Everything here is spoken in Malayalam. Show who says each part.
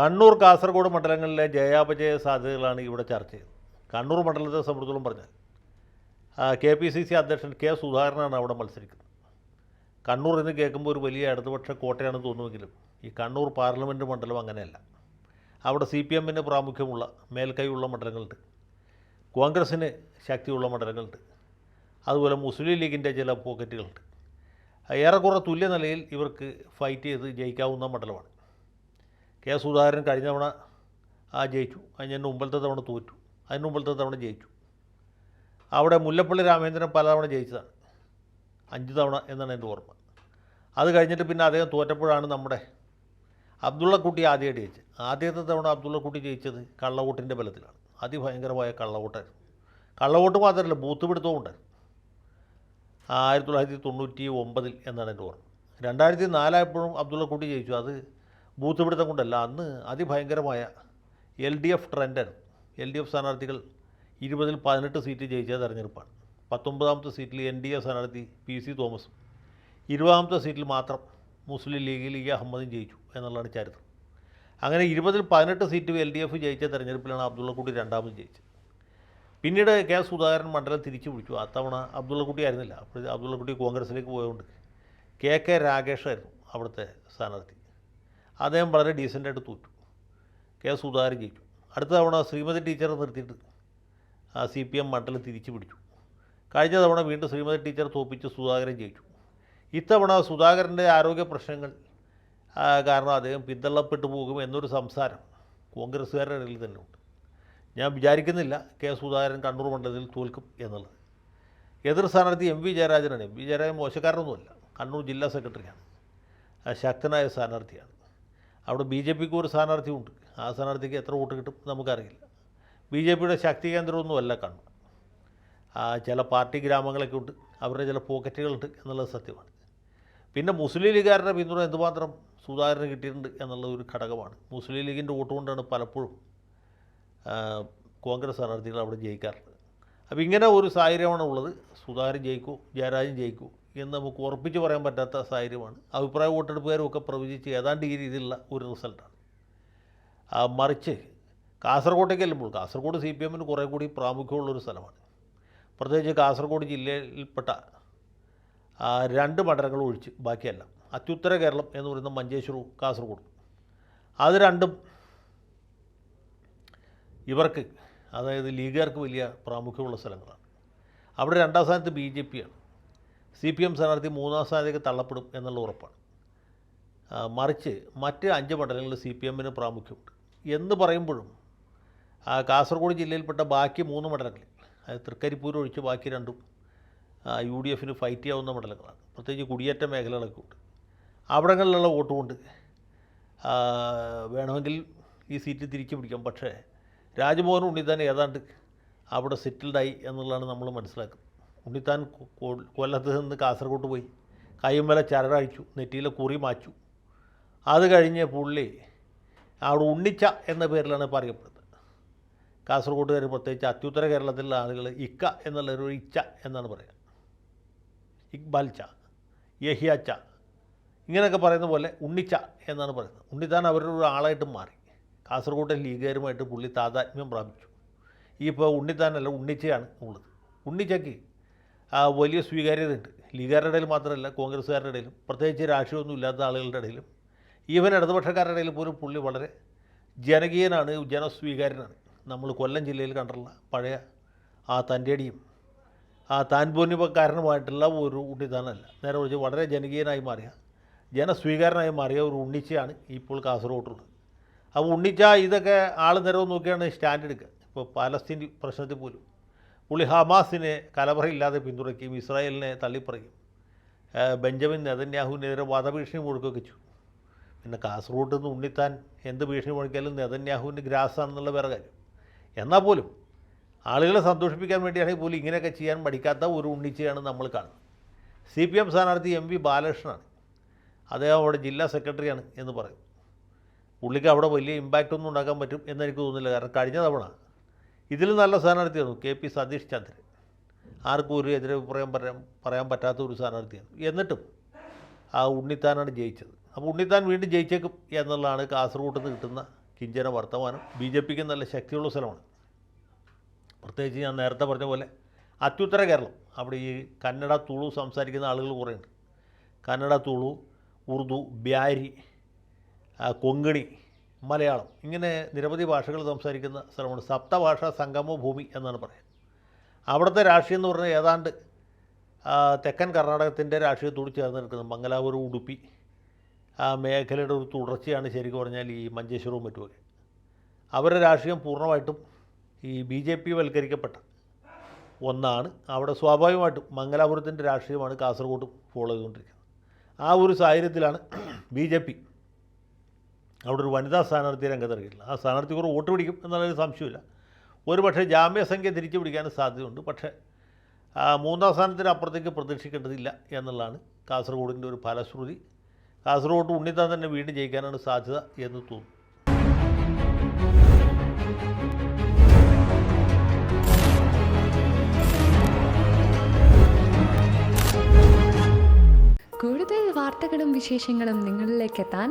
Speaker 1: കണ്ണൂർ കാസർഗോഡ് മണ്ഡലങ്ങളിലെ ജയാപജയ സാധ്യതകളാണ് ഇവിടെ ചർച്ച ചെയ്യുന്നത്. കണ്ണൂർ മണ്ഡലത്തെ സംബന്ധിച്ചോളം പറഞ്ഞാൽ കെ പി സി സി അധ്യക്ഷൻ കെ സുധാകരനാണ് അവിടെ മത്സരിക്കുന്നത്. കണ്ണൂർ എന്ന് കേൾക്കുമ്പോൾ ഒരു വലിയ ഇടതുപക്ഷ കോട്ടയാണെന്ന് തോന്നുമെങ്കിലും ഈ കണ്ണൂർ പാർലമെന്റ് മണ്ഡലം അങ്ങനെയല്ല. അവിടെ സി പി എമ്മിന് പ്രാമുഖ്യമുള്ള മേൽക്കൈയുള്ള മണ്ഡലങ്ങളുണ്ട്. കോൺഗ്രസ്സിന് ശക്തിയുള്ള മണ്ഡലങ്ങളുണ്ട്. അതുപോലെ മുസ്ലിം ലീഗിന്റെ ചില പോക്കറ്റുകളുണ്ട്. ഏറെക്കുറെ തുല്യ നിലയിൽ ഇവർക്ക് ഫൈറ്റ് ചെയ്ത് ജയിക്കാവുന്ന മണ്ഡലമാണ്. കെ സുധാകരൻ കഴിഞ്ഞ തവണ ആ ജയിച്ചു. അതിന് മുമ്പത്തെ തവണ തോറ്റു. അതിന് മുമ്പത്തെ തവണ ജയിച്ചു. അവിടെ മുല്ലപ്പള്ളി രാമേന്ദ്രൻ പലതവണ ജയിച്ചതാണ്. അഞ്ച് തവണ എന്നാണ് എന്റെ ഓർമ്മ. അത് കഴിഞ്ഞിട്ട് പിന്നെ അദ്ദേഹം തോറ്റപ്പോഴാണ് നമ്മുടെ അബ്ദുള്ളക്കുട്ടി ആദ്യമായിട്ട് ജയിച്ചത്. ആദ്യത്തെ തവണ അബ്ദുള്ളക്കുട്ടി ജയിച്ചത് കള്ളവോട്ടിന്റെ ബലത്തിലാണ്. അതിഭയങ്കരമായ കള്ളവോട്ടായിരുന്നു. കള്ളവോട്ട് മാത്രമല്ല ബൂത്ത് പിടുത്തവും ഉണ്ടായിരുന്നു. ആയിരത്തി തൊള്ളായിരത്തി തൊണ്ണൂറ്റി ഒമ്പതിൽ എന്നാണ് എന്റെ ഓർമ്മ. രണ്ടായിരത്തി നാലായപ്പോഴും അബ്ദുള്ളക്കുട്ടി ജയിച്ചു. അത് ബൂത്ത് പിടുത്തം കൊണ്ടല്ല അന്ന് അതിഭയങ്കരമായ എൽ ഡി എഫ് ട്രെൻഡായിരുന്നു. എൽ ഡി എഫ് സ്ഥാനാർത്ഥികൾ ഇരുപതിൽ പതിനെട്ട് സീറ്റ് ജയിച്ച തെരഞ്ഞെടുപ്പാണ്. പത്തൊമ്പതാമത്തെ സീറ്റിൽ എൻ ഡി എ സ്ഥാനാർത്ഥി പി സി തോമസും ഇരുപതാമത്തെ സീറ്റിൽ മാത്രം മുസ്ലിം ലീഗിൽ ഇ അഹമ്മദും ജയിച്ചു എന്നുള്ളതാണ് ചരിത്രം. അങ്ങനെ ഇരുപതിൽ പതിനെട്ട് സീറ്റ് എൽ ഡി എഫ് ജയിച്ച തെരഞ്ഞെടുപ്പിലാണ് അബ്ദുള്ളക്കുട്ടി രണ്ടാമത് ജയിച്ചത്. പിന്നീട് കെ സുധാകരൻ മണ്ഡലം തിരിച്ചു പിടിച്ചു. അത്തവണ അബ്ദുള്ളക്കുട്ടി ആയിരുന്നില്ല. അപ്പോൾ അബ്ദുള്ളക്കുട്ടി കോൺഗ്രസിലേക്ക് പോയതുകൊണ്ട് കെ കെ രാകേഷായിരുന്നു അവിടുത്തെ സ്ഥാനാർത്ഥി. അദ്ദേഹം വളരെ ഡീസന്റായിട്ട് തോറ്റു. കെ സുധാകരൻ ജയിച്ചു. അടുത്ത തവണ ശ്രീമതി ടീച്ചറെ നിർത്തിയിട്ട് ആ സി പി എം മണ്ഡലം തിരിച്ചു പിടിച്ചു. കഴിഞ്ഞ തവണ വീണ്ടും ശ്രീമതി ടീച്ചർ തോപ്പിച്ച് സുധാകരൻ ജയിച്ചു. ഇത്തവണ സുധാകരന്റെ ആരോഗ്യ പ്രശ്നങ്ങൾ കാരണം അദ്ദേഹം പിന്തള്ളപ്പെട്ടു പോകും എന്നൊരു സംസാരം കോൺഗ്രസ്സുകാരുടെ ഇടയിൽ തന്നെ ഉണ്ട്. ഞാൻ വിചാരിക്കുന്നില്ല കെ സുധാകരൻ കണ്ണൂർ മണ്ഡലത്തിൽ തോൽക്കും എന്നുള്ളത്. എതിർ സ്ഥാനാർത്ഥി എം വി ജയരാജനാണ്. എം വി ജയരാജൻ മോശക്കാരനൊന്നുമല്ല. കണ്ണൂർ ജില്ലാ സെക്രട്ടറിയാണ്. ശക്തനായ സ്ഥാനാർത്ഥിയാണ്. അവിടെ ബി ജെ പിക്ക് ഒരു സ്ഥാനാർത്ഥി ഉണ്ട് ആ സ്ഥാനാർത്ഥിക്ക് എത്ര വോട്ട് കിട്ടും നമുക്കറിയില്ല. ബി ജെ പിയുടെ ശക്തി കേന്ദ്രമൊന്നുമല്ല കണ്ണൂർ. ചില പാർട്ടി ഗ്രാമങ്ങളൊക്കെ ഉണ്ട്. അവരുടെ ചില പോക്കറ്റുകളുണ്ട് എന്നുള്ളത് സത്യമാണ്. പിന്നെ മുസ്ലിം ലീഗുകാരുടെ പിന്തുണ എന്തുമാത്രം സുധാകരന് കിട്ടിയിട്ടുണ്ട് എന്നുള്ള ഒരു ഘടകമാണ്. മുസ്ലിം ലീഗിന്റെ വോട്ട് കൊണ്ടാണ് പലപ്പോഴും കോൺഗ്രസ് സ്ഥാനാർത്ഥികൾ അവിടെ ജയിക്കാറുള്ളത്. അപ്പോൾ ഇങ്ങനെ ഒരു സാഹചര്യമാണ് ഉള്ളത് സുധാകരൻ ജയിക്കൂ ജയരാജൻ ജയിക്കൂ എന്ന് നമുക്ക് ഉറപ്പിച്ച് പറയാൻ പറ്റാത്ത സാഹചര്യമാണ്. അഭിപ്രായ വോട്ടെടുപ്പുകാരും ഒക്കെ പ്രവചിച്ച് ഏതാണ്ട് ഈ രീതിയിലുള്ള ഒരു റിസൾട്ടാണ്. മറിച്ച് കാസർഗോട്ടേക്ക് ചെല്ലുമ്പോൾ കാസർഗോഡ് സി പി എമ്മിന് കുറേ കൂടി പ്രാമുഖ്യമുള്ളൊരു സ്ഥലമാണ്. പ്രത്യേകിച്ച് കാസർഗോഡ് ജില്ലയിൽപ്പെട്ട രണ്ട് മണ്ഡലങ്ങൾ ഒഴിച്ച് ബാക്കിയെല്ലാം അത്യുത്തര കേരളം എന്ന് പറയുന്ന മഞ്ചേശ്വരവും കാസർഗോഡ് അത് രണ്ടും ഇവർക്ക് അതായത് ലീഗുകാർക്ക് വലിയ പ്രാമുഖ്യമുള്ള സ്ഥലങ്ങളാണ്. അവിടെ രണ്ടാം സ്ഥാനത്ത് ബി ജെ പിയാണ് സി പി എം സ്ഥാനാർത്ഥി മൂന്നാം സ്ഥാനത്തേക്ക് തള്ളപ്പെടും എന്നുള്ള ഉറപ്പാണ്. മറിച്ച് മറ്റ് അഞ്ച് മണ്ഡലങ്ങളിൽ സി പി എമ്മിന് പ്രാമുഖ്യമുണ്ട്. എന്ന് പറയുമ്പോഴും കാസർഗോഡ് ജില്ലയിൽപ്പെട്ട ബാക്കി മൂന്ന് മണ്ഡലങ്ങളിൽ അതായത് തൃക്കരിപ്പൂർ ഒഴിച്ച് ബാക്കി രണ്ടും യു ഡി എഫിന് ഫൈറ്റ് ചെയ്യാവുന്ന മണ്ഡലങ്ങളാണ്. പ്രത്യേകിച്ച് കുടിയേറ്റ മേഖലകളൊക്കെ ഉണ്ട്. അവിടങ്ങളിലുള്ള വോട്ട് കൊണ്ട് വേണമെങ്കിൽ ഈ സീറ്റ് തിരിച്ചു പിടിക്കാം. പക്ഷേ രാജ്മോഹൻ ഉണ്ണിത്താൻ ഏതാണ്ട് അവിടെ സെറ്റിൽഡായി എന്നുള്ളതാണ് നമ്മൾ മനസ്സിലാക്കുന്നത്. ഉണ്ണിത്താൻ കൊല്ലത്ത് നിന്ന് കാസർഗോട്ട് പോയി. കയ്യുമ്മല ചരടഴിച്ചു നെറ്റിയിലെ കുറി മാച്ചു. അത് കഴിഞ്ഞ് പുള്ളി അവിടെ ഉണ്ണിച്ച എന്ന പേരിലാണ് ഇപ്പോൾ അറിയപ്പെടുന്നത്. കാസർഗോഡുകാർ പ്രത്യേകിച്ച് അത്യുത്തര കേരളത്തിലുള്ള ആളുകൾ ഇക്ക എന്നുള്ളൊരു ഇച്ച എന്നാണ് പറയുക. ഇക്ബാൽ ച ഇങ്ങനെയൊക്കെ പറയുന്ന പോലെ ഉണ്ണിച്ച എന്നാണ് പറയുന്നത്. ഉണ്ണിത്താൻ അവരുടെ ഒരു ആളായിട്ട് മാറി. കാസർഗോട്ടെ ലീഗുകാരുമായിട്ട് പുള്ളി താതാത്മ്യം പ്രാപിച്ചു. ഇപ്പോൾ ഉണ്ണിത്താനല്ല ഉണ്ണിച്ചയാണ് ഉള്ളത്. ഉണ്ണിച്ചയ്ക്ക് വലിയ സ്വീകാര്യതയുണ്ട്. ലീഗുകാരുടെ ഇടയിൽ മാത്രമല്ല കോൺഗ്രസ്സുകാരുടെ ഇടയിലും പ്രത്യേകിച്ച് രാഷ്ട്രീയമൊന്നും ഇല്ലാത്ത ആളുകളുടെ ഇടയിലും ഈവൻ ഇടതുപക്ഷക്കാരുടെ ഇടയിൽ പോലും പുള്ളി വളരെ ജനകീയനാണ് ജനസ്വീകാര്യനാണ്. നമ്മൾ കൊല്ലം ജില്ലയിൽ കണ്ടുള്ള പഴയ ആ തന്റെടിയും ആ താൻപോന്യക്കാരനുമായിട്ടുള്ള ഒരു ഉണ്ണിത്താനല്ല. നേരെ കുറിച്ച് വളരെ ജനകീയനായി മാറിയ ജനസ്വീകാരനായി മാറിയ ഒരു ഉണ്ണിച്ചയാണ് ഇപ്പോൾ കാസർഗോട്ടുള്ളത്. അപ്പോൾ ഉണ്ണിച്ച ഇതൊക്കെ ആൾ നിരവ് നോക്കിയാണ് സ്റ്റാൻഡ് എടുക്കുക. ഇപ്പോൾ പാലസ്തീൻ പ്രശ്നത്തിൽ പോലും പുള്ളി ഹമാസിനെ കലവറയില്ലാതെ പിന്തുണയ്ക്കുകയും ഇസ്രായേലിനെ തള്ളിപ്പറയും. ബെഞ്ചമിൻ നെതന്യാഹുവിനെതിരെ വധഭീഷണി മുഴുക്കുകയൊക്കെ ചെയ്തു. പിന്നെ കാസർഗോഡ് നിന്ന് ഉണ്ണിത്താൻ എന്ത് ഭീഷണി മുഴക്കിയാലും നെതന്യാഹുവിന്റെ ഗ്രാസാണെന്നുള്ള വേറെ കാര്യം. എന്നാൽ പോലും ആളുകളെ സന്തോഷിപ്പിക്കാൻ വേണ്ടിയാണെങ്കിൽ പോലും ഇങ്ങനെയൊക്കെ ചെയ്യാൻ പഠിക്കാത്ത ഒരു ഉണ്ണിച്ചയാണ് നമ്മൾ കാണുന്നത്. സി പി എം സ്ഥാനാർത്ഥി എം വി ബാലകൃഷ്ണനാണ്. അദ്ദേഹം അവിടെ ജില്ലാ സെക്രട്ടറിയാണ് എന്ന് പറയും. പുള്ളിക്ക് അവിടെ വലിയ ഇമ്പാക്റ്റ് ഒന്നും ഉണ്ടാക്കാൻ പറ്റും എന്നെനിക്ക് തോന്നുന്നില്ല. കാരണം കഴിഞ്ഞ തവണ ഇതിൽ നല്ല സ്ഥാനാർത്ഥിയാണ് കെ പി സതീഷ് ചന്ദ്രൻ. ആർക്കും ഒരു എതിരഭിപ്രായം പറയാൻ പറയാൻ പറ്റാത്ത ഒരു സ്ഥാനാർത്ഥിയാണ് എന്നിട്ടും ആ ഉണ്ണിത്താനാണ് ജയിച്ചത്. അപ്പോൾ ഉണ്ണിത്താൻ വീണ്ടും ജയിച്ചേക്കും എന്നുള്ളതാണ് കാസർഗോഡ് നിന്ന് കിട്ടുന്ന കിഞ്ചന വർത്തമാനം. ബി ജെ പിക്ക് നല്ല ശക്തിയുള്ള സ്ഥലമാണ്. പ്രത്യേകിച്ച് ഞാൻ നേരത്തെ പറഞ്ഞ പോലെ അത്യുത്തര കേരളം. അവിടെ ഈ കന്നഡ തുളു സംസാരിക്കുന്ന ആളുകൾ കുറേയുണ്ട്. കന്നഡ തുളു ഉറുദു ബ്യാരി കൊങ്കണി മലയാളം. ഇങ്ങനെ നിരവധി ഭാഷകൾ സംസാരിക്കുന്ന സ്ഥലമാണ് സപ്തഭാഷാ സംഗമോ ഭൂമി എന്നാണ് പറയുന്നത്. അവിടുത്തെ രാഷ്ട്രീയം എന്ന് പറഞ്ഞാൽ ഏതാണ്ട് തെക്കൻ കർണാടകത്തിന്റെ രാഷ്ട്രീയത്തോട് ചേർന്ന് നിൽക്കുന്നത് മംഗലാപുരം ഉടുപ്പി ആ മേഖലയുടെ ഒരു തുടർച്ചയാണ് ശരിക്കും പറഞ്ഞാൽ ഈ മഞ്ചേശ്വരവും മറ്റുമൊക്കെ. അവരുടെ രാഷ്ട്രീയം പൂർണമായിട്ടും ഈ ബി ജെ പി വൽക്കരിക്കപ്പെട്ട ഒന്നാണ്. അവിടെ സ്വാഭാവികമായിട്ടും മംഗലാപുരത്തിന്റെ രാഷ്ട്രീയമാണ് കാസർഗോഡ് ഫോളോ ചെയ്തുകൊണ്ടിരിക്കുന്നത്. ആ ഒരു സാഹചര്യത്തിലാണ് ബി ജെ പി അവിടെ ഒരു വനിതാ സ്ഥാനാർത്ഥി രംഗത്തിറങ്ങിയിട്ടില്ല. ആ സ്ഥാനാർത്ഥി കുറവ് വോട്ട് പിടിക്കും എന്നുള്ളൊരു സംശയമില്ല. ഒരു പക്ഷേ ജാമ്യസംഖ്യ തിരിച്ചു പിടിക്കാനും സാധ്യതയുണ്ട്. പക്ഷേ മൂന്നാം സ്ഥാനത്തിന് അപ്പുറത്തേക്ക് പ്രതീക്ഷിക്കേണ്ടതില്ല എന്നുള്ളതാണ് കാസർഗോഡിന്റെ ഒരു ഫലശ്രുതി. കാസർഗോഡ് ഉണ്ണിത്താൻ തന്നെ വീണ്ടും ജയിക്കാനാണ് സാധ്യത എന്ന് തോന്നുന്നു.
Speaker 2: കൂടുതൽ വാർത്തകളും വിശേഷങ്ങളും നിങ്ങളിലേക്ക് എത്താൻ